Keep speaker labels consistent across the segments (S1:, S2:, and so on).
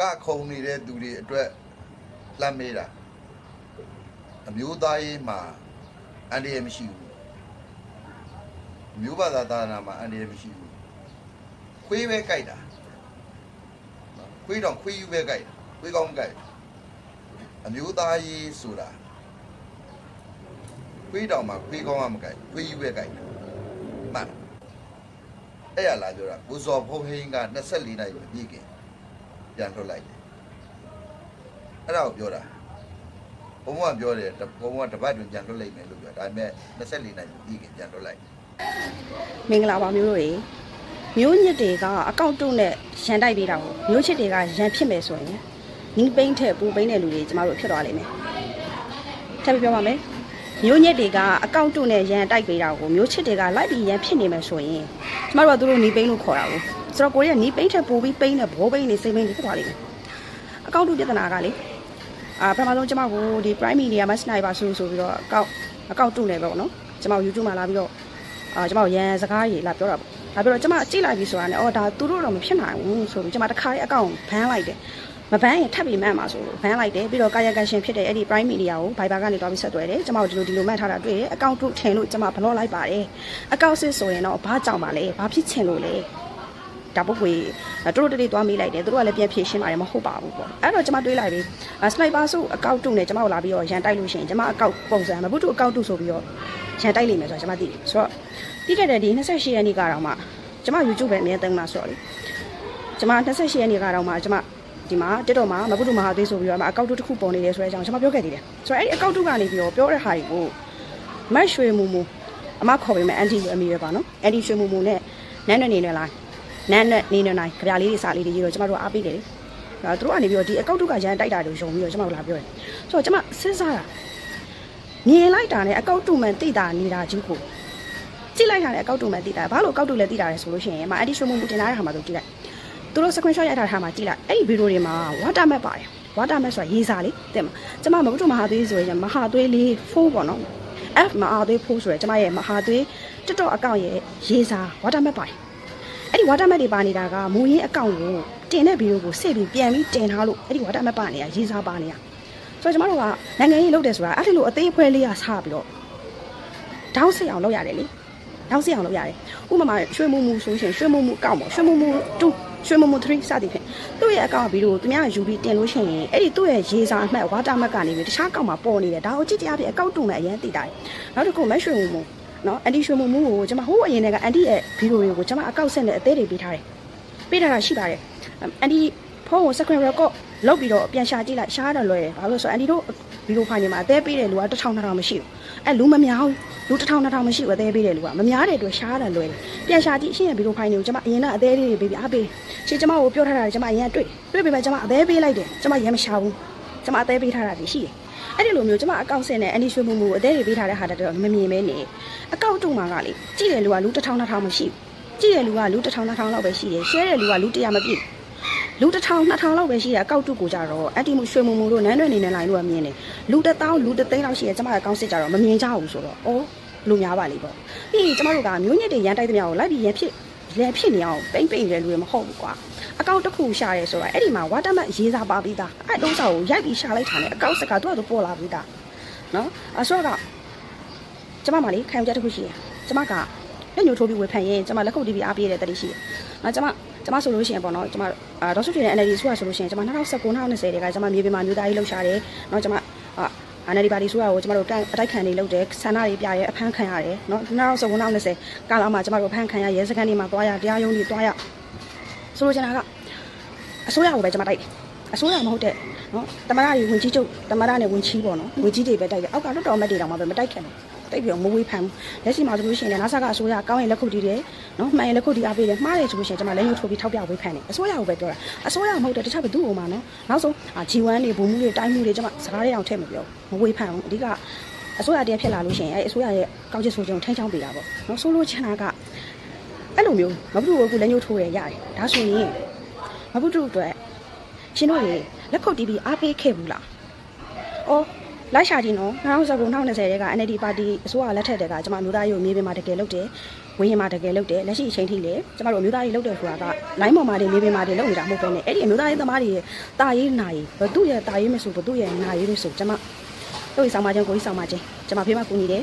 S1: ကခုံနေတဲ့သူတွေအတွက်လှမ်းမေးတာအမျိုးသားရေးမှာအန္တရာယ်မရှိဘူးအမျိုးဘာသာသာသနာမှာအန္တရာယ်မရှိဘူးခွေးပဲကြိုက်တာနော်ခွေးတော့ခွေးယူပဲကြိုက်တာခွေးကောင်းမကြိုက်ဘူးအမျိုးသားရေးဆိုတာခွေးတောင်မှာခွေးကောင်းကမကြိုက်ဘူးခွေးယူပဲကြိုက်တာမှန်အဲ့ရလာပြောတာကိုဇော်ဖုံးဟင်းက24နိုင်မပြည့်ခင် ပြန်ထွက်လိုက်တယ်အဲ့ဒါကိုပြောတာဘုံဘုံကပြောတယ်ဘုံဘုံကတပတ်တွင်ပြန်ထွက်လိုက်မယ်လို့ပြောဒါပေမဲ့24နိုင်မပြည့်ခင်ပြန်ထွက်လိုက်
S2: မင်္ဂလာပါမျိုးတို့ရေမျိုးညစ်တွေကအကောင့်တုနဲ့ရန်တိုက်ပေးတာကိုမျိုးချစ်တွေကရန်ဖြစ်မယ်ဆိုရင်နီးပိန်းထက်ပူပိန်းတဲ့လူတွေကျမတို့ဖြစ်သွားလိမ့်မယ်ထပ်ပြီးပြောပါမယ်မျိုးညစ်တွေကအကောင့်တုနဲ့ရန်တိုက်ပေးတာကိုမျိုးချစ်တွေကလိုက်ပြီးရန်ဖြစ်နေမယ်ဆိုရင်ကျမတို့ကသူတို့နီးပိန်းလို့ခေါ်တာကို ဆိုတော့ကိုရီးယားနီးပိန်းထက်ပူပြီးပိန်းတဲ့ဘောပိန်းနေစိတ်ပိန်းနေဖြစ်သွားလိမ့်မယ်အကောင့်တုပြဿနာကလေအာပထမဆုံးကျမကိုဒီ prime media မှာစနိုက်ပါဆိုဆိုပြီးတော့အကောင့်အကောင့်တုနေပဲပေါ့နော်ကျမ YouTube မှာလာပြီးတော့အာကျွန်မရန်စကားကြီးလာပြောတာပေါ့။ဒါပြောတော့ကျွန်မကြည့်လိုက်ပြီဆိုတာနဲ့အော်ဒါသူတို့တော့မဖြစ်နိုင်ဘူးဆိုပြီးကျွန်မတစ်ခါလေးအကောင့်ဘန်းလိုက်တယ်။မဘန်းရင်ထပ်ပြီးမှန်းမှာဆိုဘန်းလိုက်တယ်ပြီးတော့ကာယကံရှင်ဖြစ်တဲ့အဲ့ဒီ Prime Media ကို Viber ကနေတွားပြီးဆက်သွယ်တယ်။ကျွန်မတို့ဒီလိုဒီလိုမှတ်ထားတာတွေ့တယ်။အကောင့်ထုတ်ထင်လို့ကျွန်မဘလော့လိုက်ပါတယ်။အကောင့်စစ်ဆိုရင်တော့ဘာကြောင်ပါလဲ။ဘာဖြစ်ချင်လို့လဲ။ ဒါပုတ်ခွေသူတို့တတိသွားမေးလိုက်တယ်သူတို့ကလည်းပြန်ဖြေရှင်းပါတယ်မဟုတ်ပါဘူးပေါ့အဲ့တော့ကျွန်မတွေးလိုက်ပြီစနိုက်ပါဆိုအကောက်တုနဲ့ကျွန်မတို့လာပြီးတော့ရန်တိုက်လို့ရှိရင်ကျွန်မအကောက်ပုံစံမဘုတုအကောက်တုဆိုပြီးတော့ရန်တိုက်လိမ့်မယ်ဆိုတော့ကျွန်မသိတယ်ဆိုတော့ပြီးခဲ့တဲ့ဒီ28ရက်နေ့ကတော့မှကျွန်မ YouTube ပဲအမြဲတမ်းမှာဆိုတော့လေကျွန်မ28ရက်နေ့ကတော့မှကျွန်မဒီမှာတက်တော့မှာမဘုတုမဟာသွေးဆိုပြီးတော့မှအကောက်တုတစ်ခုပေါ်နေတယ်ဆိုတဲ့အကြောင်းကျွန်မပြောခဲ့သေးတယ်ဆိုတော့အဲ့ဒီအကောက်တုကနေပြီးတော့ပြောတဲ့ဟာတွေကိုမတ်ရွှေမူမူအမခေါ်ပေးမယ်အန်တီအမီပဲပါနော်အန်တီရွှေမူမူနဲ့နန်းနွယ်နေနေလား နန်းနဲ့နေနေနိုင်ကြပြလေးတွေစာလေးတွေရေးတော့ကျမတို့အားပေးတယ်လေအဲသူတို့ကနေပြီးတော့ဒီအကောက်တုကရန်တိုက်တာတွေယုံပြီးတော့ကျမတို့လာပြောတယ်ဆိုတော့ကျမစဉ်းစားတာမြင်လိုက်တာနဲ့အကောက်တုမှန်တိတာနေတာကြီးကိုကြည့်လိုက်တာနဲ့အကောက်တုမှန်တိတာဘာလို့အကောက်တုလဲတိတာလဲဆိုလို့ရှိရင်မအဒီရှိုးမှုတင်ထားတဲ့ဟာမှာတို့ကြည့်လိုက်သူတို့ screenshot ရိုက်ထားတဲ့ဟာမှာကြည့်လိုက်အဲ့ဒီဗီဒီယိုတွေမှာ water map ပါတယ် water map ဆိုတာရေးစာလေးတဲ့မှာကျမမဟုတ်မဟာသွေးဆိုရင်မဟာသွေးလေး4ပေါ့နော် F မဟာသွေး4ဆိုရယ်ကျမရဲ့မဟာသွေးတက်တော့အကောင့်ရဲ့ရေးစာ water map ပါတယ် အဲ့ဒီ water map တွေပါနေတာကမူရင်းအကောင့်ကိုတင်တဲ့ဗီဒီယိုကိုစစ်ပြီးပြန်ပြီးတင်ထားလို့အဲ့ဒီ water map ပါနေတာရေးစားပါနေတာဆိုတော့ကျမတို့ကနိုင်ငံရေးလုပ်တယ်ဆိုတာအဲ့ဒီလိုအသေးအဖွဲလေးကဆပြီးတော့တောင်းစစ်အောင်လုပ်ရတယ်လေတောင်းစစ်အောင်လုပ်ရတယ်ဥပမာရွှေမူမူဆိုရှင်ရွှေမူမူအကောင့်ပေါ့ရွှေမူမူ2ရွှေမူမူ3စသည်ဖြင့်သူ့ရဲ့အကောင့်ဗီဒီယိုသူများယူပြီးတင်လို့ရှိရင်အဲ့ဒီသူ့ရဲ့ရေးစားအမှတ် water map ကနေပြီးတခြားအကောင့်မှာပေါ်နေတယ်ဒါကိုကြည့်ကြရပြီအကောင့်တူမဲ့အရင်သိတာနောက်တစ်ခုမရွှေမူမူ နော်အန်တီရွှေမူမူကိုကျွန်မဟိုးအရင်တည်းကအန်တီရဲ့ဗီဒီယိုတွေကိုကျွန်မအကောက်ဆက်နဲ့အသေးတွေပေးထားတယ်ပေးထားတာရှိပါတယ်အန်တီဖုန်းကို screen record လုပ်ပြီးတော့ပြန်ရှာကြည့်လိုက်ရှားတော့လွယ်တယ်ဘာလို့လဲဆိုတော့အန်တီတို့ဗီဒီယိုဖိုင်တွေမှာအသေးပေးတဲ့လူကတစ်ထောင်နှစ်ထောင်မရှိဘူးအဲလူမများဘူးလူတစ်ထောင်နှစ်ထောင်မရှိဘူးအသေးပေးတဲ့လူကမများတဲ့အတွက်ရှားတာလွယ်တယ်ပြန်ရှာကြည့်ရှင်းရဗီဒီယိုဖိုင်တွေကိုကျွန်မအရင်ကအသေးလေးတွေပေးပြီးအားပေးရှင်းကျွန်မကိုပြောထားတာကျွန်မအရင်တွေ့တွေ့ပေမဲ့ကျွန်မအသေးပေးလိုက်တယ်ကျွန်မရမ်းမရှာဘူးကျွန်မအသေးပေးထားတာရှိတယ် အဲ့ဒီလိုမျိုးကျမအကောင့်ဆင်းနဲ့အန်ဒီရွှေမှုမှုအသေးတွေပေးထားတဲ့ဟာတော့မမြင်မဲနေအကောင့်တုံမှာကလေကြည့်တယ်လူကလူတစ်ထောင်တစ်ထောင်မရှိဘူးကြည့်တယ်လူကလူတစ်ထောင်တစ်ထောင်လောက်ပဲရှိတယ်ရှဲတယ်လူကလူ100မပြည့်လူတစ်ထောင်နှစ်ထောင်လောက်ပဲရှိတယ်အကောက်တုကိုကြတော့အန်တီမှုရွှေမှုမှုတို့နန်းတွေနေနေလိုက်လို့ကမြင်တယ်လူတစ်သောင်းလူတစ်သိန်းလောက်ရှိတယ်ကျမအကောင့်စစ်ကြတော့မမြင်ကြဘူးဆိုတော့အော်လူများပါလိမ့်ပေါ့ပြီးရင်ကျမတို့ကမျိုးညစ်တွေရန်တိုက်သမျှကိုလိုက်ပြီးရန်ဖြစ် ရန်ဖြစ်နေအောင်ပိမ့်ပိမ့်ရလူတွေမဟုတ်ဘူးကွာအကောင့်တစ်ခုရှာရဲဆိုတော့အဲ့ဒီမှာဝါတမတ်ရေးစားပါပြီးသားအဲ့တုံးစာကိုရိုက်ပြီးရှာလိုက်တာနဲ့အကောင့်စကားသူ့အတူပေါ်လာပြီးသားနော်အဆောကကျမမလေးခံယူချက်တစ်ခုရှိတယ်ကျမကလက်ညှိုးထိုးပြီးဝေဖန်ရင်ကျမလက်ခုပ်တီးပြီးအားပေးတဲ့တတိရှိတယ်နော်ကျမကျမဆိုလို့ရှိရင်ပေါ့နော်ကျမအာဒေါ်စုချင်တဲ့ NLD ဆိုတာဆိုလို့ရှိရင်ကျမ2019 2020တည်းကကျမမြေပြင်မှာမျိုးသားကြီးလှုပ်ရှားတယ်နော်ကျမ အာအာနယ်ဒီပါတီဆိုတာကိုကျမတို့ကန်အတိုက်ခံနေလုပ်တယ်ဆန္ဒတွေပြရဲအဖမ်းခံရတယ်နော်2019 2020ကာလမှာကျမတို့အဖမ်းခံရရဲစခန်းတွေမှာတွားရတရားရုံးတွေတွားရဆိုလိုချင်တာကအစိုးရကိုပဲကျမတိုက်တယ်အစိုးရမဟုတ်တဲ့နော်တမရတွေဝင်ကြီးချုပ်တမရနဲ့ဝင်ချီးပေါ့နော်ဝင်ကြီးတွေပဲတိုက်တယ်အောက်ကလွတ်တော်မက်တွေတောင်မှပဲမတိုက်ခင်ဘူး တိတ်ပြီးတော့မဝေးဖမ်းဘူးလက်ရှိမှာဆိုလို့ရှိရင်လည်းနာဆာကအစိုးရကောင်းရင်လက်ခုပ်တီးတယ်နော်မှန်ရင်လက်ခုပ်တီးအားပေးတယ်မှားတယ်ဆိုလို့ရှိရင်ကျွန်မလက်ညှိုးထိုးပြီးထောက်ပြဝေးဖမ်းတယ်အစိုးရကိုပဲပြောတာအစိုးရမဟုတ်တဲ့တခြားဘယ်သူ့ဟိုမှာနော်နောက်ဆုံးဂျီဝမ်တွေဘုံမှုတွေတိုင်းမှုတွေကျွန်မစကားတွေအောင်ထည့်မပြောမဝေးဖမ်းဘူးအဓိကအစိုးရတည်းဖြစ်လာလို့ရှိရင်အဲအစိုးရရဲ့ကောင်းချစ်ဆိုခြင်းကိုထိန်းချောင်းပေးတာပေါ့နော်ဆိုလို့ချင်တာကအဲ့လိုမျိုးမဘုသူကလက်ညှိုးထိုးရရတယ်ဒါဆိုရင်မဘုသူအတွက်ရှင်တို့တွေလက်ခုပ်တီးပြီးအားပေးခဲ့ဘူးလားအော် လိုက်ရှာကြည့်နော်2019 2020တဲက NLD ပါတီအစိုးရလက်ထက်တဲကကျွန်မမျိုးသားရုံမြေပြင်မှာတကယ်လုပ်တယ်ဝင်းရင်မှာတကယ်လုပ်တယ်လက်ရှိအချိန်ထိလည်းကျမတို့အမျိုးသားရေးလုပ်တယ်ဆိုတာကလိုင်းပေါ်မှာနေနေပင်မှာနေလုပ်နေတာမဟုတ်ဘဲနဲ့အဲ့ဒီအမျိုးသားရေးသမားတွေရဲ့တာရေးနာရေးဘသူရဲ့တာရေးမဆိုဘသူရဲ့နာရေးမဆိုကျမတို့ဆောင်မချင်းကိုကြီးဆောင်မချင်းကျမဖေးမကူညီတယ်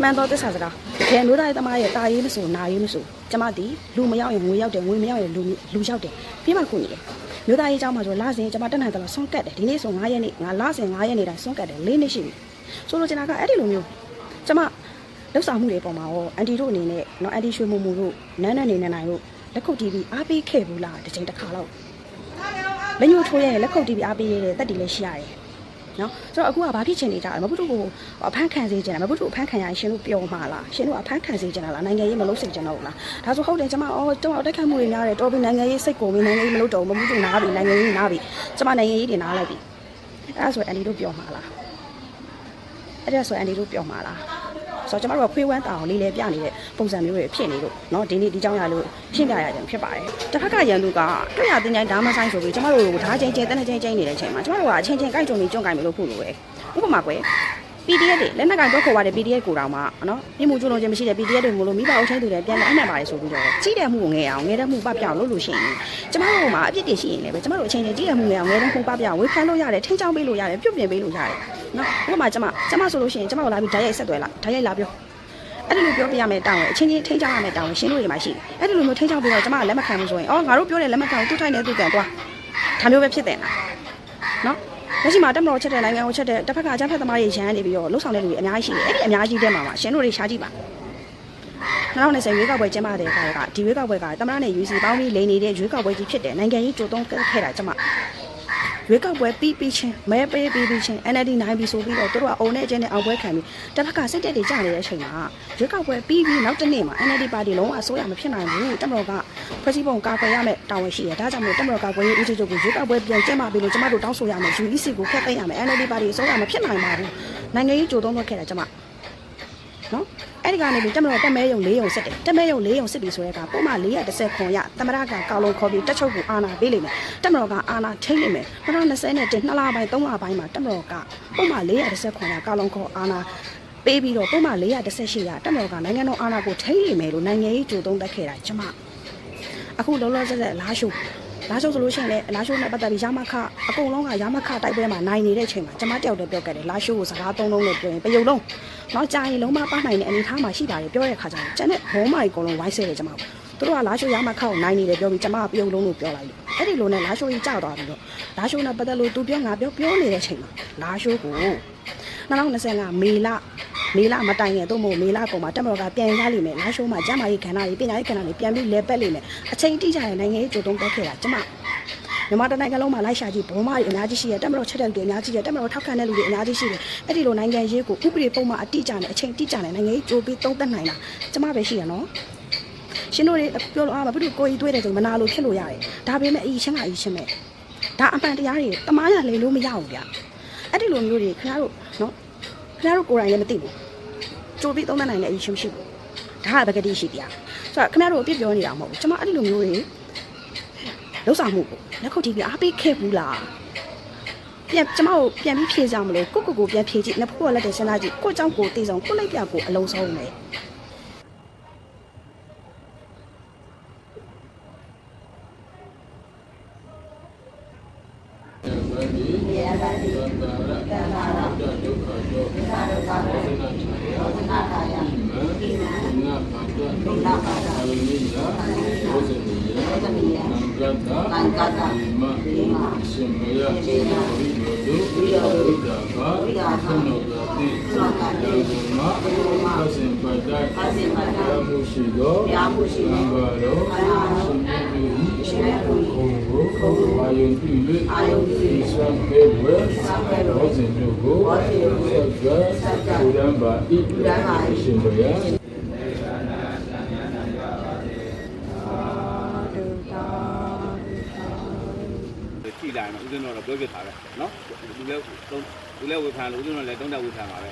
S2: မှန်တော့သစ္စာစကားတကယ်အမျိုးသားရေးသမားရဲ့တာရေးမဆိုနာရေးမဆိုကျမဒီလူမရောက်ရင်ငွေရောက်တယ်ငွေမရောက်ရင်လူလူရောက်တယ်ဖေးမကူညီတယ် မျိုးသားရေးအကြောင်းမှာဆိုလာစဉ်ကျမတက်နိုင်တယ်လို့ဆွန့်ကတ်တယ်ဒီနေ့ဆို9ရက်နေ့ငါလာစဉ်9ရက်နေ့တိုင်းဆွန့်ကတ်တယ်၄နှစ်ရှိပြီဆိုလိုချင်တာကအဲ့ဒီလိုမျိုးကျမ လောက်ဆောင်မှုတွေပေါ်မှာရောအန်တီတို့အနေနဲ့เนาะအန်တီရွှေမူမူတို့နန်းနန်းနေနေနိုင်တို့လက်ခုပ်တီးပြီးအားပေးခဲ့ဘူးလားတစ်ချိန်တစ်ခါတော့လက်ညှိုးထိုးရဲ့လက်ခုပ်တီးပြီးအားပေးရတဲ့တက်တီလည်းရှိရတယ် နော်ဆိုတော့အခုကဘာဖြစ်ချင်နေကြလဲမဘုဒ္ဓကိုအဖမ်းခံစေချင်တာမဘုဒ္ဓကိုအဖမ်းခံရရင်ရှင်တို့ပျော်မှာလားရှင်တို့အဖမ်းခံစေချင်တာလားနိုင်ငံရေးမလုပ်စေချင်တော့ဘူးလားဒါဆိုဟုတ်တယ်ကျွန်မအော်ကျွန်မတိုက်ခိုက်မှုတွေများတယ်တော်ပြီနိုင်ငံရေးစိတ်ကိုပြီးနိုင်ငံရေးမလုပ်တော့ဘူးမဘုဒ္ဓနားပြီနိုင်ငံရေးနားပြီကျွန်မနိုင်ငံရေးတွေနားလိုက်ပြီအဲ့ဒါဆိုအန်တီတို့ပျော်မှာလားအဲ့ဒါဆိုအန်တီတို့ပျော်မှာလား ဆိုတော့ကျမတို့ကခွေးဝမ်းတာအောင်လေးလေးပြနေတဲ့ပုံစံမျိုးတွေဖြစ်နေလို့เนาะဒီနေ့ဒီကြောင်းရလို့ရှင်းပြရခြင်းဖြစ်ပါတယ်တစ်ခါကရန်သူကတွေ့ရတင်တိုင်းဓာမဆိုင်ဆိုပြီးကျမတို့ကိုဓာချင်းချင်းတန်းချင်းချင်းနေတဲ့အချိန်မှာကျမတို့ကအချင်းချင်းကြိုက်ကြုံပြီးကြုံကြိုင်ပြီးလို့ဖို့လို့ပဲဥပမာကွယ် PDF တွေလက်နက်ကန်တော့ခေါ်ရတဲ့ PDF ကိုတောင်မှနော်ပြည်မှုကျွလုံးချင်းမရှိတဲ့ PDF တွေမလို့မိဘအုပ်ချင်းတွေလည်းပြန်လဲအမှန်ပါတယ်ဆိုပြီးတော့ကြီးတဲ့မှုကိုငယ်အောင်ငယ်တဲ့မှုပပြောင်းလို့လို့ရှိရင်ကျမတို့မှာအပြစ်တွေရှိရင်လည်းပဲကျမတို့အချင်းချင်းကြီးတဲ့မှုငယ်အောင်ငယ်တဲ့မှုပပြောင်းဝေဖန်လို့ရတယ်ထင်းချောင်းပေးလို့ရတယ်ပြုတ်ပြင်ပေးလို့ရတယ်နော်ဥပမာကျမကျမဆိုလို့ရှိရင်ကျမတို့လာပြီးဓာတ်ရိုက်ဆက်သွဲလာဓာတ်ရိုက်လာပြောအဲ့ဒီလိုပြောပြရမယ်တောင်းတယ်အချင်းချင်းထိန်းချောင်းရမယ်တောင်းတယ်ရှင်းလို့ရမှာရှိတယ်အဲ့ဒီလိုမျိုးထိန်းချောင်းပြီးတော့ကျမကလက်မခံဘူးဆိုရင်အော်ငါတို့ပြောတယ်လက်မခံဘူးသူ့ထိုင်နေသူ့ကန်သွားဒါမျိုးပဲဖြစ်တယ်လားနော် လက်ရှိမှာတက်မတော်ချက်တဲ့နိုင်ငံကိုချက်တဲ့တစ်ဖက်ကအကြမ်းဖက်သမားတွေရန်နေပြီးတော့လှုပ်ဆောင်တဲ့လူတွေအများကြီးရှိတယ်အဲ့ဒီအများကြီးတဲမှာမှာရှင်းလို့တွေရှားကြည့်ပါ2020ရွေးကောက်ပွဲကျင်းပတဲ့အခါကဒီရွေးကောက်ပွဲကတမရနဲ့ UC ပေါင်းပြီးလိန်နေတဲ့ရွေးကောက်ပွဲကြီးဖြစ်တယ်နိုင်ငံရေးကြိုးတုံးခဲ့တာကျမ ရွေးကောက်ပွဲပြီးပြီးချင်းမဲပေးပြီးပြီးချင်း NLD နိုင်ပြီဆိုပြီးတော့တို့ကအုံနဲ့အကျင်းနဲ့အောင်ပွဲခံပြီးတစ်ဖက်ကစစ်တပ်တွေကြာနေတဲ့အချိန်မှာရွေးကောက်ပွဲပြီးပြီးနောက်တစ်နေ့မှာ NLD ပါတီလုံးဝအစိုးရမဖြစ်နိုင်ဘူးတက်မတော်ကဖွဲ့စည်းပုံကာကွယ်ရမယ်တာဝန်ရှိတယ်ဒါကြောင့်မို့တက်မတော်ကာကွယ်ရေးဦးစီးချုပ်ကိုရွေးကောက်ပွဲပြန်ကျင်းပပြီးလို့ကျမတို့တောင်းဆိုရမယ် UEC ကိုဖျက်သိမ်းရမယ် NLD ပါတီအစိုးရမဖြစ်နိုင်ပါဘူးနိုင်ငံရေးကြိုးတုံးတော့ခဲ့တာကျမနော် အဲ့ဒီကနေပြီးတက်မတော်တက်မဲယုံ၄ယုံစစ်တယ်တက်မဲယုံ၄ယုံစစ်ပြီဆိုရဲကပုံမှန်430ခွန်ရသမရကကောက်လုံးခေါ်ပြီးတက်ချုပ်ကိုအာနာပေးလိမ့်မယ်တက်မတော်ကအာနာထိမ့်လိမ့်မယ်2020နဲ့2လပိုင်း3လပိုင်းမှာတက်မတော်ကပုံမှန်430ခွန်ရကောက်လုံးခေါ်အာနာပေးပြီးတော့ပုံမှန်418ရတက်မတော်ကနိုင်ငံတော်အာဏာကိုထိမ့်လိမ့်မယ်လို့နိုင်ငံရေးကြိုးတုံးတက်ခဲ့တာကျမအခုလောလောဆယ်ဆယ်လာရှု လာရှုဆိုလို့ရှိရင်လည်းလာရှုနဲ့ပတ်သက်ပြီးရမခအကုန်လုံးကရမခတိုက်ပွဲမှာနိုင်နေတဲ့အချိန်မှာကျမတယောက်တည်းပြောခဲ့တယ်လာရှုကိုစကားသုံးလုံးနဲ့ပြောရင်ပယုံလုံးနောက်ကြာရင်လုံးမပါနိုင်တဲ့အနေအထားမှာရှိပါတယ်ပြောတဲ့အခါကျရင်ကျန်တဲ့ဘောမိုင်အကုန်လုံးဝိုင်းဆဲတယ်ကျမတို့သူတို့ကလာရှုရမခကိုနိုင်နေတယ်ပြောပြီးကျမကပယုံလုံးလို့ပြောလိုက်လို့အဲ့ဒီလိုနဲ့လာရှုကြီးကြောက်သွားပြီးတော့လာရှုနဲ့ပတ်သက်လို့သူပြောငါပြောပြောနေတဲ့အချိန်မှာလာရှုကို2025မေလ မေလမတိုင်ခင်သို့မဟုတ်မေလကုန်မှာတက်မတော်ကပြန်ရလိမ့်မယ်လာရှိုးမှာကျမ်းမာရေးခန္ဓာရေးပညာရေးခန္ဓာရေးပြန်ပြီးလဲပက်လိမ့်မယ်အချိန်တိကျတဲ့နိုင်ငံရေးကြိုတုံးတက်ခဲ့တာကျမမြန်မာတိုင်းနိုင်ငံလုံးမှာလိုက်ရှာကြည့်ဘောမတွေအများကြီးရှိတယ်တက်မတော်ချက်တဲ့လူတွေအများကြီးရှိတယ်တက်မတော်ထောက်ခံတဲ့လူတွေအများကြီးရှိတယ်အဲ့ဒီလိုနိုင်ငံရေးကိုဥပဒေပုံမှန်အတိအကျနဲ့အချိန်တိကျနဲ့နိုင်ငံရေးကြိုပြီးတုံးတက်နိုင်တာကျမပဲရှိရနော်ရှင်တို့တွေပြောလို့အာဘာဖြစ်လို့ကိုကြီးတွေးတယ်ဆိုမနာလို့ဖြစ်လို့ရတယ်ဒါပေမဲ့အကြီးချင်းကအကြီးချင်းပဲဒါအမှန်တရားတွေတမားရလေလို့မရဘူးဗျအဲ့ဒီလိုမျိုးတွေခင်ဗျားတို့နော်ခင်ဗျားတို့ကိုယ်တိုင်လည်းမသိဘူး ကြိုပြီးသုံးသပ်နိုင်တဲ့အရေးရှိမရှိဘူးဒါကပကတိရှိတရားဆိုတော့ခင်ဗျားတို့အပြစ်ပြောနေတာမဟုတ်ဘူးကျွန်မအဲ့ဒီလိုမျိုးတွေလောက်ဆောင်မှုကိုလက်ခုပ်တီးပြီးအားပေးခဲ့ဘူးလားပြန်ကျွန်မတို့ပြန်ပြီးဖြေကြမလို့ကိုကိုကိုပြန်ဖြေကြည့်နှစ်ဖူးကလက်တွေစဉ်းစားကြည့်ကိုเจ้าကိုတည်ဆောင်ကိုလိုက်ပြကိုအလုံးစုံမယ်
S3: ရှိသောဘုရားမှုရှိသောဘာရောရှင်မေတုရှင်မေတုဘုံကိုအာယုန်ပြု၍အာယုန်ပြု၍သံဃေဝေသံဃေဝေဘောဇင်တို့ကိုဘောဇင်တို့ကိုသက္ကဘုရားပါဣဘုရားပါရှင်ဘုရား
S4: ကြည့်လိုက်ရင်ဦးဇင်းတော်တော့ပြောပြထားပဲနော်လူလဲသုံးလူလဲဝေဖန်လို့ဦးဇင်းတော်လည်းတုံးတက်ဝေဖန်ပါပဲ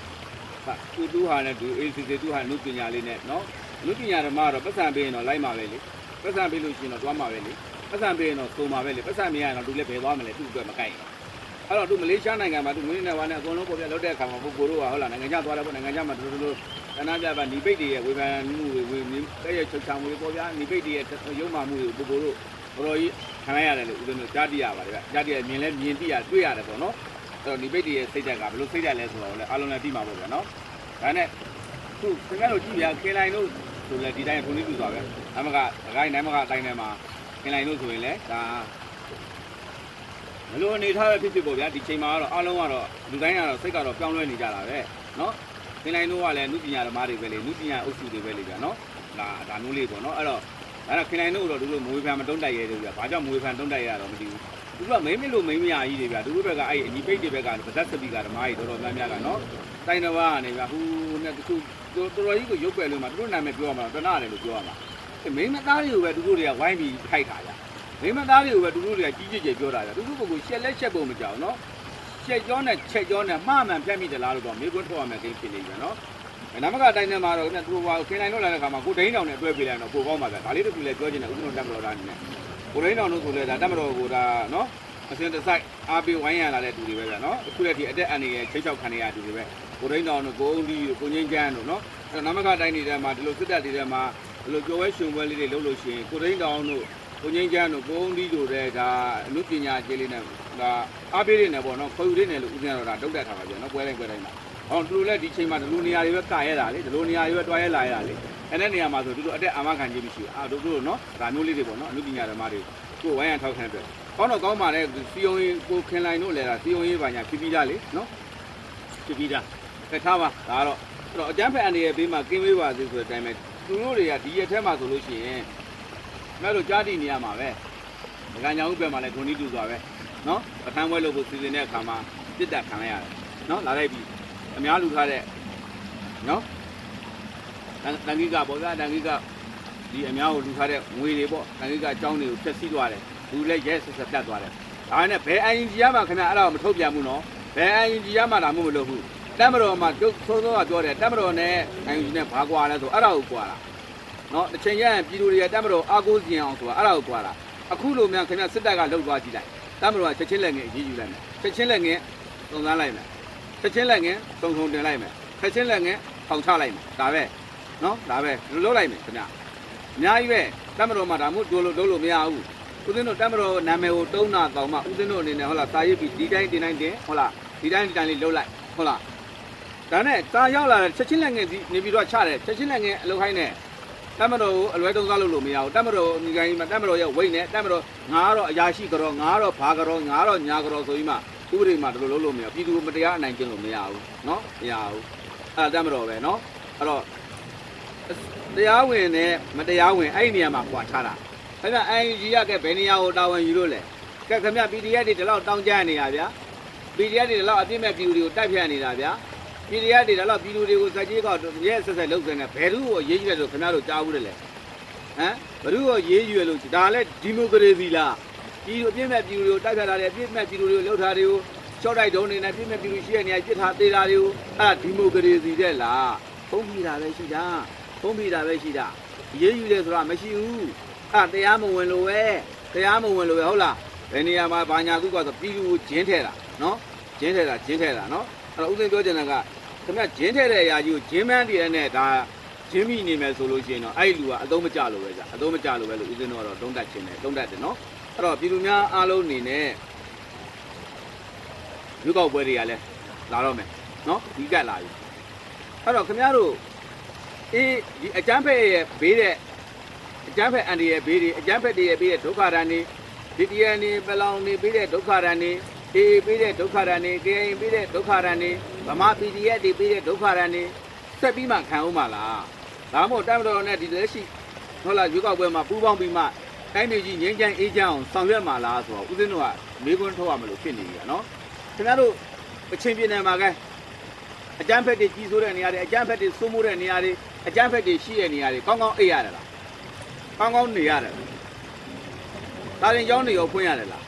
S4: ဟာသူသူဟာနဲ့သူ ACC သူဟာနုပညာလေးနဲ့နော် နုပညာဓမ္မကတော့ပတ်စံပေးရင်တော့လိုက်မှာပဲလေပတ်စံပေးလို့ရှိရင်တော့သွားမှာပဲလေပတ်စံပေးရင်တော့သုံးမှာပဲလေပတ်စံမရရင်တော့သူလည်းဘယ်သွားမလဲသူ့အတွက်မကိုက်ရင်အဲ့တော့သူမလေးရှားနိုင်ငံမှာသူမင်းနဲ့ဝါနဲ့အကုန်လုံးပေါ်ပြလောက်တဲ့အခါမှာပုဂ္ဂိုလ်တို့ကဟုတ်လားနိုင်ငံခြားသွားတယ်ပေါ့နိုင်ငံခြားမှာတို့တို့ကဏ္ဍပြပါနိပိတ်တွေရဲ့ဝေဖန်မှုတွေဝေတဲ့ရဲ့ချုပ်ချမှုတွေပေါ့ဗျာနိပိတ်တွေရဲ့ရုံမှမှုတွေကိုပို့ပို့လို့တော်တော်ကြီးခံရရတယ်လို့ဦးဇင်းတို့ကြားသိရပါတယ်ဗျကြားသိရမြင်လဲမြင်သိရတွေ့ရတယ်ပေါ့နော်အဲ့တော့နိပိတ်တွေရဲ့စိတ်ဓာတ်ကဘယ်လိုစိတ်ဓာတ်လဲဆိုတော့လည်းအားလုံးလည်းသိမှာပေါ့ဗျာနော်ဒါနဲ့ခုခင်ဗျားတို့ကြည့်ပြခေလိုင်တို့ ဆိုလဲဒီတိုင်းထုံလေးပြသွားပဲအမကအခိုင်နိုင်မကအတိုင်းထဲမှာခေလိုင်တို့ဆိုရင်လည်းဒါဘလို့အနေထားပဲဖြစ်ဖြစ်ပေါ့ဗျာဒီချိန်မှာကတော့အားလုံးကတော့လူတိုင်းကတော့စိတ်ကတော့ပြောင်းလဲနေကြတာပဲနော်သင်လိုက်တို့ကလည်းနုပညာဓမ္မတွေပဲလေနုပညာအုပ်စုတွေပဲလေဗျာနော်ဒါဒါမျိုးလေးပေါ့နော်အဲ့တော့အဲ့တော့ခင်လိုက်တို့တော့သူတို့မွေးဖန်မတုံးတိုက်ရဲတယ်ဗျာဘာကြောင့်မွေးဖန်တုံးတိုက်ရတော့မသိဘူး သူတို့ကမိမ့်မလို့မိမ့်မရကြီးတွေဗျာသူတို့ဘက်ကအဲ့အညီပိတ်တွေဘက်ကဗဇက်စပီကဓမ္မကြီးတော်တော်များများကနော်တိုင်းတော်ကနေဗျာဟူနဲ့တချို့တော်တော်ကြီးကိုရုပ်ပယ်လို့မှသူတို့နာမည်ပြောရမှာတနာတယ်လို့ပြောရမှာမိမ့်မသားတွေကိုပဲသူတို့တွေကဝိုင်းပြီးခိုက်တာဗျာမိမ့်မသားတွေကိုပဲသူတို့တွေကကြီးကြီးကျယ်ပြောတာဗျာသူတို့ကရှက်လက်ရှက်ပုံမကြောက်နော်ချက်ကြောနဲ့ချက်ကြောနဲ့မှားမှန်ဖြတ်မိတယ်လားလို့တော့မေးခွန်းထုတ်ရမယ်ကိန်းဖြစ်နေပြန်နော်နမကအတိုင်းထဲမှာတော့သူတို့ကခင်လိုက်လို့လာတဲ့ခါမှာကိုဒိန်းတောင်နဲ့အတွဲပေးလိုက်တော့ပိုကောင်းပါဗျာဒါလေးတစ်ခုလည်းပြောချင်တယ်ဥက္ကဋ္ဌတက်မတော်သားအနေနဲ့ ကိုဒိန်းတောင်တို့ဆိုလဲဒါတက်မတော်ကိုဒါနော်အစင်တစိုက်အားပေးဝိုင်းရလာတဲ့သူတွေပဲဗျာနော်အခုလည်းဒီအတက်အန်နေရဲ့ချိတ်ချောက်ခံနေရတဲ့သူတွေပဲကိုဒိန်းတောင်တို့ကိုအုံးဒီကိုငင်းချမ်းတို့နော်အဲ့နမကအတိုင်းနေတဲ့မှာဒီလိုစစ်တပ်တွေထဲမှာဒီလိုကြော်ဝဲရှင်ပွဲလေးတွေလုပ်လို့ရှိရင်ကိုဒိန်းတောင်တို့ကိုငင်းချမ်းတို့ကိုအုံးဒီတို့တဲ့ဒါအမှုပညာကျေးလေးနဲ့ဒါအားပေးနေတယ်ပေါ့နော်ခေါ်ယူနေတယ်လို့ဦးဇင်းကတော့ဒါတုတ်တက်ထားပါဗျာနော်ပွဲတိုင်းပွဲတိုင်းမှာ အော်သူတို့လည်းဒီချိန်မှာဒီလိုနေရာတွေပဲကာရတာလေဒီလိုနေရာတွေပဲတွားရလာရတာလေအဲ့တဲ့နေရာမှာဆိုသူတို့အတက်အာမခံခြင်းမရှိဘူးအာတို့တို့နော်ဒါမျိုးလေးတွေပေါ့နော်အမှုပညာဓမ္မတွေကိုဝိုင်းရန်ထောက်ခံအတွက်ကောင်းတော့ကောင်းပါလေစီယုံရေးကိုခင်လိုက်တို့လည်းဒါစီယုံရေးပါညာဖြစ်ပြီးသားလေနော်ဖြစ်ပြီးသားခက်ထားပါဒါကတော့အဲ့တော့အကျန်းဖက်အနေရဲ့ဘေးမှာကင်းဝေးပါစေဆိုတဲ့အတိုင်းပဲသူတို့တွေကဒီရက်ထဲမှာဆိုလို့ရှိရင်မဲ့တို့ကြားတည်နေရမှာပဲဒီကညာဥပဲမှာလည်းဒုန်နီတူစွာပဲနော်ပထမပွဲလို့ကိုစီစဉ်တဲ့အခါမှာတစ်တက်ခံလိုက်ရတယ်နော်လာလိုက်ပြီ အများလူထားတဲ့နော်တန်တန်ကြီးကပေါ့ဗျာတန်ကြီးကဒီအများကိုလူထားတဲ့ငွေတွေပေါ့တန်ကြီးကအကြောင်းတွေကိုဖျက်ဆီးသွားတယ်လူလည်းရဲဆက်ဆက်ပြတ်သွားတယ်ဒါနဲ့ဘယ်အရင်ကြီးရမှာခင်ဗျအဲ့ဒါကိုမထုတ်ပြန်ဘူးနော်ဘယ်အရင်ကြီးရမှာဒါမှမလုပ်ဘူးတက်မတော်မှာကျုပ်သုံးသုံးကပြောတယ်တက်မတော်နဲ့အရင်ကြီးနဲ့ဘာကွာလဲဆိုအဲ့ဒါကိုကွာတာနော်တစ်ချိန်ကျရင်ပြည်သူတွေကတက်မတော်အားကိုးစင်အောင်ဆိုတာအဲ့ဒါကိုကွာတာအခုလိုများခင်ဗျစစ်တပ်ကလှုပ်သွားကြည့်လိုက်တက်မတော်ကချက်ချင်းလက်ငယ်အရေးယူလိုက်မယ်ချက်ချင်းလက်ငယ်သုံးသန်းလိုက်မယ် ချက်ချင်းလက်ငင်းစုံစုံတင်လိုက်မယ်ချက်ချင်းလက်ငင်းထောင်ချလိုက်မယ်ဒါပဲနော်ဒါပဲလူလုံးလိုက်မယ်ခင်ဗျအများကြီးပဲတမတော်မှာဒါမှမဟုတ်တို့လို့လုံးလို့မရဘူးဦးဇင်းတို့တမတော်နာမည်ကိုတုံးတာတောင်မှဦးဇင်းတို့အနေနဲ့ဟုတ်လားစာရေးပြီးဒီတိုင်းဒီတိုင်းတင်ဟုတ်လားဒီတိုင်းဒီတိုင်းလေးလုံးလိုက်ဟုတ်လားဒါနဲ့စာရောက်လာတဲ့ချက်ချင်းလက်ငင်းစီနေပြီးတော့ချတယ်ချက်ချင်းလက်ငင်းအလုပ်ခိုင်းတယ်တမတော်ကိုအလွဲသုံးစားလုပ်လို့မရဘူးတမတော်ဒီကိုင်းမှာတမတော်ရဲ့ဝိတ်နဲ့တမတော်ငါကတော့အရာရှိကြောငါကတော့ဘာကြောငါကတော့ညာကြောဆိုပြီးမှ ဥပဒေမှာဒီလိုလုပ်လို့မရဘူးပြည်သူကိုမတရားအနိုင်ကျင့်လို့မရဘူးเนาะမရဘူးအဲ့ဒါတတ်မတော်ပဲเนาะအဲ့တော့တရားဝင်နဲ့မတရားဝင်အဲ့ဒီနေရာမှာကွာခြားတာခင်ဗျ IUG ရကဲဘယ်နေရာကိုတာဝန်ယူလို့လဲကဲခင်ဗျ PDF တွေဒီလောက်တောင်းကြနေတာဗျာ PDF တွေဒီလောက်အပြစ်မဲ့ပြည်သူတွေကိုတိုက်ဖြတ်နေတာဗျာ PDF တွေဒီလောက်ပြည်သူတွေကိုစက်ကြီးကောက်ရဲဆက်ဆက်လုပ်နေတယ်ဘယ်သူ့ကိုရေးကြည့်လဲဆိုခင်ဗျားတို့ကြားဘူးတယ်လေဟမ်ဘယ်သူ့ကိုရေးကြည့်ရလို့ဒါလည်းဒီမိုကရေစီလား ပြည်သူအပြစ်မဲ့ပြည်သူတွေကိုတိုက်ဖြတ်တာတွေအပြစ်မဲ့ပြည်သူတွေကိုလှုပ်ထားတွေကိုရှော့တိုက်တုံးနေနဲ့အပြစ်မဲ့ပြည်သူရှိတဲ့နေရာပြစ်ထားသေးတာတွေကိုအဲ့ဒါဒီမိုကရေစီတဲ့လားဖုံးပြတာပဲရှိတာဖုံးပြတာပဲရှိတာရေးယူတယ်ဆိုတာမရှိဘူးအဲ့ဒါတရားမဝင်လို့ပဲတရားမဝင်လို့ပဲဟုတ်လားဘယ်နေရာမှာဘာညာကုကဆိုပြည်သူကိုဂျင်းထဲတာနော်ဂျင်းထဲတာဂျင်းထဲတာနော်အဲ့တော့ဦးသိန်းပြောချင်တာကခင်ဗျဂျင်းထဲတဲ့အရာကြီးကိုဂျင်းမန်းတည်တဲ့နဲ့ဒါဂျင်းမိနေမယ်ဆိုလို့ရှိရင်တော့အဲ့ဒီလူကအသုံးမကျလို့ပဲကြာအသုံးမကျလို့ပဲလို့ဦးသိန်းတို့ကတော့တုံးတက်ခြင်းတယ်တုံးတက်တယ်နော် အဲ့တော့ပြည်သူများအားလုံးအနေနဲ့ရွေးကောက်ပွဲတွေကလည်းလာတော့မယ်နော်ဒီကတ်လာပြီအဲ့တော့ခင်ဗျားတို့အေးဒီအကျန်းဖက်ရဲ့ဘေးတဲ့အကျန်းဖက်အန်ဒီရဲ့ဘေးတွေအကျန်းဖက်တွေရဲ့ဘေးတဲ့ဒုက္ခဒဏ်တွေဒီတီယန်နေပလောင်နေဘေးတဲ့ဒုက္ခဒဏ်တွေအေးဘေးတဲ့ဒုက္ခဒဏ်တွေ KN ဘေးတဲ့ဒုက္ခဒဏ်တွေဗမာ PDF တွေဘေးတဲ့ဒုက္ခဒဏ်တွေဆက်ပြီးမှခံဦးမှာလားဒါမှမဟုတ်တမ်းမတော်နဲ့ဒီလက်ရှိဟုတ်လားရွေးကောက်ပွဲမှာပူးပေါင်းပြီးမှ တိုင်းပြည်ကြီးငင်းချမ်းအေးချမ်းအောင်ဆောင်ရွက်မှာလားဆိုတော့ဦးဇင်းတို့ကမေးခွန်းထုတ်ရမလို့ဖြစ်နေပြီကနော်ခင်ဗျားတို့အချင်းပြင်းနေမှာကအကျန်းဖက်တွေကြီးစိုးတဲ့နေရာတွေအကျန်းဖက်တွေစိုးမိုးတဲ့နေရာတွေအကျန်းဖက်တွေရှိတဲ့နေရာတွေကောင်းကောင်းအိပ်ရတယ်လားကောင်းကောင်းနေရတယ်လားဒါရင်ကျောင်းတွေရောဖွင့်ရတယ်လား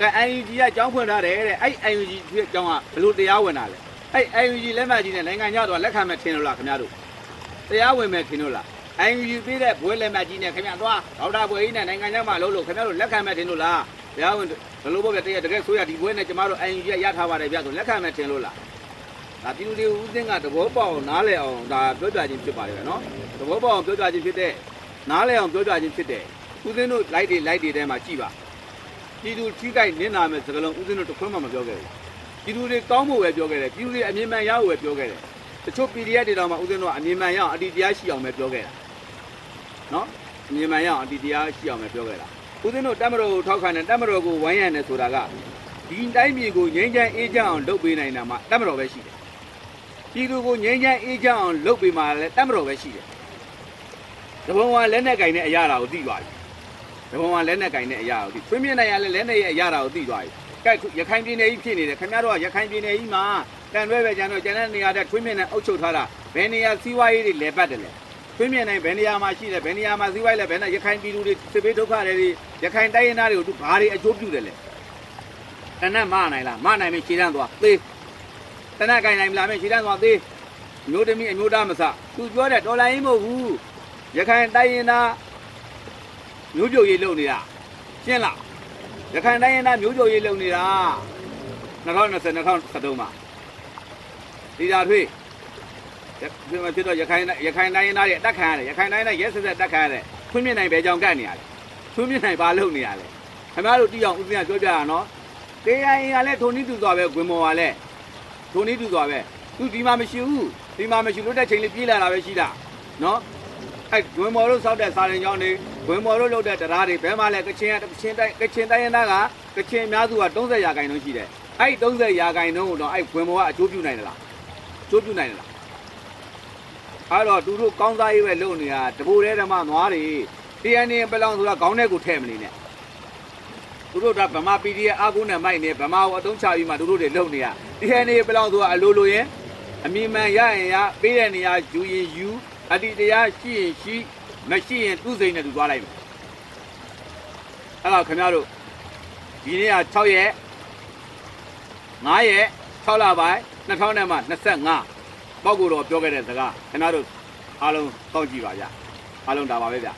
S4: ကဲ UNG ကကျောင်းဖွင့်ထားတယ်တဲ့အဲ့ UNG ရဲ့ကျောင်းကဘယ်လိုတရားဝင်တာလဲအဲ့ UNG လက်မှတ်ကြီးနဲ့နိုင်ငံခြားတော့လက်ခံမဲ့ထင်လို့လားခင်ဗျားတို့တရားဝင်မဲ့ထင်လို့လား အိုင်ယူပေးတဲ့ဘွဲလက်မှတ်ကြီးနဲ့ခင်ဗျာသွားဒေါက်တာဘွဲကြီးနဲ့နိုင်ငံခြားမှာလို့လို့ခင်ဗျားတို့လက်ခံမဲ့တင်လို့လားဘုရားဝင်ဘယ်လိုပေါ့ဗျတကယ်တကယ်ဆိုရဒီဘွဲနဲ့ကျမတို့အိုင်ယူရရထားပါတယ်ဗျဆိုလက်ခံမဲ့တင်လို့လားဒါပြည်သူတွေဦးစင်းကသဘောပေါက်အောင်နားလည်အောင်ဒါပြောပြခြင်းဖြစ်ပါတယ်ဗျနော်သဘောပေါက်အောင်ပြောပြခြင်းဖြစ်တဲ့နားလည်အောင်ပြောပြခြင်းဖြစ်တဲ့ဦးစင်းတို့ light တွေ light တွေထဲမှာကြည်ပါပြည်သူထိကြိုက်နင်းနာမဲ့စကလုံးဦးစင်းတို့တစ်ခွန်းမှမပြောခဲ့ဘူးပြည်သူတွေကောင်းဖို့ပဲပြောခဲ့တယ်ပြည်သူတွေအမြင်မှန်ရဖို့ပဲပြောခဲ့တယ်တချို့ PDF တွေတော့မှဦးစင်းတို့ကအမြင်မှန်ရအောင်အတီတရားရှိအောင်ပဲပြောခဲ့တာ နော်အမြင်မှန်ရအောင်အတီတရားရှိအောင်ပဲပြောခဲ့တာဦးစင်းတို့တက်မတော်ကိုထောက်ခံတယ်တက်မတော်ကိုဝိုင်းရံတယ်ဆိုတာကဒီတိုင်းပြည်ကိုငြိမ်းချမ်းအေးချမ်းအောင်လုပ်ပေးနိုင်တာမှတက်မတော်ပဲရှိတယ်ပြည်သူကိုငြိမ်းချမ်းအေးချမ်းအောင်လုပ်ပေးမှလည်းတတ်မတော်ပဲရှိတယ်။တဘုံကလက်နဲ့ကင်တဲ့အရာတာကိုသိသွားပြီ။တဘုံကလက်နဲ့ကင်တဲ့အရာကိုသိ။ဖွင့်ပြနိုင်ရလဲလက်နဲ့ရဲ့အရာတာကိုသိသွားပြီ။ကဲရခိုင်ပြည်နယ်ကြီးဖြစ်နေတယ်ခင်ဗျားတို့ကရခိုင်ပြည်နယ်ကြီးမှာတန်ရွဲပဲကျန်တော့ကျန်တဲ့နေရာတဲ့ထွေးမြင့်နဲ့အုပ်ချုပ်ထားတာဘယ်နေရာစီးပွားရေးတွေလဲပတ်တယ်လဲ။ ထွေးမြင့်နိုင်ဘယ်နေရာမှာရှိတယ်ဘယ်နေရာမှာစီးပွားရေးလဲဘယ်နဲ့ရခိုင်ပြည်သူတွေစစ်ဘေးဒုက္ခတွေရခိုင်တိုင်းရင်းသားတွေကိုသူဘာတွေအကျိုးပြုတယ်လဲ။တနတ်မနိုင်လားမနိုင်မခြေတန်းသွားသေးတနတ်ကင်နိုင်မလားမခြေတန်းသွားသေးမျိုးသမီးအမျိုးသားမစသူပြောတဲ့တော်လိုင်းမဟုတ်ဘူးရခိုင်တိုင်းရင်သားမျိုးပြိုရေးလုပ်နေတာရှင်းလားရခိုင်တိုင်းရင်သားမျိုးပြိုရေးလုပ်နေတာ2020 2013မှာဒီသာထွေး ဒီမှာဖြစ်တော့ရခိုင်ရခိုင်တိုင်းရင်သားတွေအတက်ခံရတယ်ရခိုင်တိုင်းသားရဲဆက်ဆက်တက်ခံရတယ်ခွင့်မြင့်နိုင်ပဲကြောင်ကတ်နေရတယ်ခွင့်မြင့်နိုင်ဘာလုပ်နေရလဲခင်ဗျားတို့တိအောင်ဦးစင်းကပြောပြရနော်တရားရင်ကလည်းထုံနည်းတူစွာပဲဂွင်မော်ကလည်းထုံနည်းတူစွာပဲသူဒီမှာမရှိဘူးဒီမှာမရှိလို့တဲ့ချိန်လေးပြေးလာတာပဲရှိတာနော်အဲဂွင်မော်တို့စောက်တဲ့စာရင်ကျောင်းတွေဂွင်မော်တို့လုပ်တဲ့တရားတွေဘယ်မှာလဲကချင်ကကချင်တိုင်းကချင်တိုင်းရင်းသားကကချင်အများစုက30ရာခိုင်နှုန်းရှိတယ်အဲ့30ရာခိုင်နှုန်းကိုတော့အဲ့ဂွင်မော်ကအကျိုးပြုနိုင်တယ်လားအကျိုးပြုနိုင်တယ်လား အဲ့တော့သူတို့ကောင်းစားရေးပဲလုပ်နေတာတပူတဲ့ဓမ္မနွားတွေ TNN ပလောင်ဆိုတာခေါင်းထဲကိုထည့်မနေနဲ့သူတို့ကဗမာ PDF အာကုန်းနဲ့မိုက်နေဗမာကိုအတုံးချပြီးမှသူတို့တွေလုပ်နေတာ TNN ပလောင်ဆိုတာအလိုလိုရင်အမြင်မှန်ရရင်ရပေးတဲ့နေရာယူရင်ယူအတ္တိတရားရှိရင်ရှိမရှိရင်သူ့စိတ်နဲ့သူသွားလိုက်မယ်အဲ့တော့ခင်ဗျားတို့ဒီနေ့က6ရက်9ရက်6လပိုင်း2000နဲ့မှ25 ပေါက်ကိုတော့ပြောခဲ့တဲ့စကားခင်ဗျားတို့အားလုံးတောက်ကြည့်ပါဗျအားလုံးဒါပါပဲဗျ